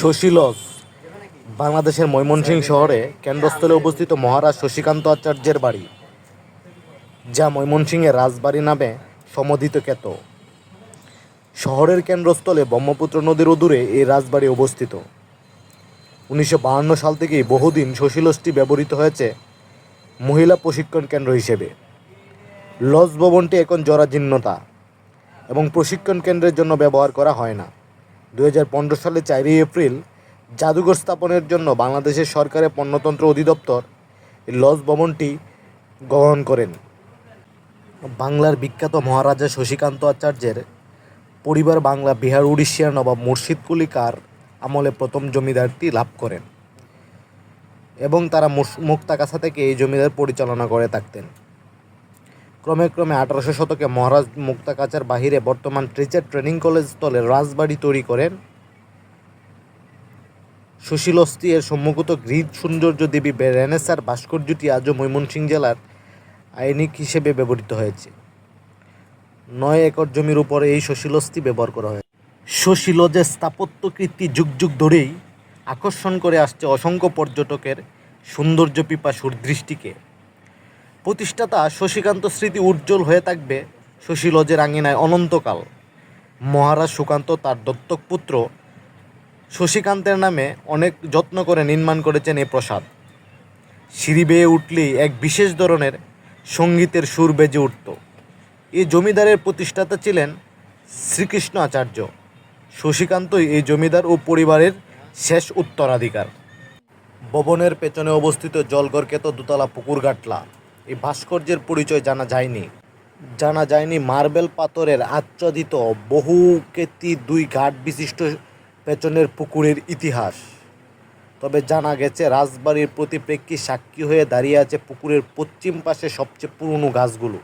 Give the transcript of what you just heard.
শশীলজ বাংলাদেশের ময়মনসিংহ শহরে কেন্দ্রস্থলে অবস্থিত মহারাজ শশীকান্ত আচার্যের বাড়ি, যা ময়মনসিংহের রাজবাড়ি নামে সমধিত খ্যাত। শহরের কেন্দ্রস্থলে ব্রহ্মপুত্র নদীর অদূরে এই রাজবাড়ি অবস্থিত। উনিশশো সাল থেকেই বহুদিন শশীলজটি ব্যবহৃত হয়েছে মহিলা প্রশিক্ষণ কেন্দ্র হিসেবে। লজ ভবনটি এখন জরাজীর্ণতা এবং প্রশিক্ষণ কেন্দ্রের জন্য ব্যবহার করা হয় না। দু হাজার পনেরো সালে চারই এপ্রিল জাদুঘর স্থাপনের জন্য বাংলাদেশের সরকারের পণ্যতন্ত্র অধিদপ্তর লজ ভবনটি গ্রহণ করেন। বাংলার বিখ্যাত মহারাজা শশীকান্ত আচার্যের পরিবার বাংলা, বিহার, উড়িষ্যার নবাব মুর্শিদ কুলিকার আমলে প্রথম জমিদারটি লাভ করেন এবং তারা মুক্তাগাছা থেকে এই জমিদার পরিচালনা করে থাকতেন। ক্রমে ক্রমে আঠারোশো শতকে মহারাজ মুক্তাকাচার বাহিরে বর্তমান ট্রিচার ট্রেনিং কলেজ স্থলে রাজবাড়ি তৈরি করেন। সুশীলস্তি এর সম্মুখত গ্রিড সৌন্দর্য দেবী রেনেসার ভাস্কর্যটি আজও ময়মনসিংহ জেলার আইনিক হিসেবে ব্যবহৃত হয়েছে। নয় একর জমির উপরে এই সুশীলস্তি ব্যবহার করা হয়। স্থাপত্য কীর্তি যুগ যুগ ধরেই আকর্ষণ করে আসছে অসংখ্য পর্যটকের সৌন্দর্য পিপাসুর দৃষ্টিকে। প্রতিষ্ঠাতা শশীকান্ত স্মৃতি উজ্জ্বল হয়ে থাকবে শশী লজের আঙিনায় অনন্তকাল। মহারাজ সুকান্ত, তার দত্তক পুত্র, শশীকান্তের নামে অনেক যত্ন করে নির্মাণ করেছেন এই প্রসাদ। সিঁড়ি বেয়ে উঠলেই এক বিশেষ ধরনের সঙ্গীতের সুর বেজে উঠত। এই জমিদারের প্রতিষ্ঠাতা ছিলেন শ্রীকৃষ্ণ আচার্য। শশীকান্তই এই জমিদার ও পরিবারের শেষ উত্তরাধিকার। ভবনের পেছনে অবস্থিত জলগর্কেত দোতলা পুকুর গাটলা এই ভাস্কর্যের পরিচয় জানা যায়নি। জানা যায়নি মার্বেল পাথরের আচ্ছাদিত বহু কেতি দুই ঘাট বিশিষ্ট পেছনের পুকুরের ইতিহাস। তবে জানা গেছে, রাজবাড়ির প্রতিপ্রেক্ষী সাক্ষী হয়ে দাঁড়িয়ে আছে পুকুরের পশ্চিম পাশে সবচেয়ে পুরনো গাছগুলো।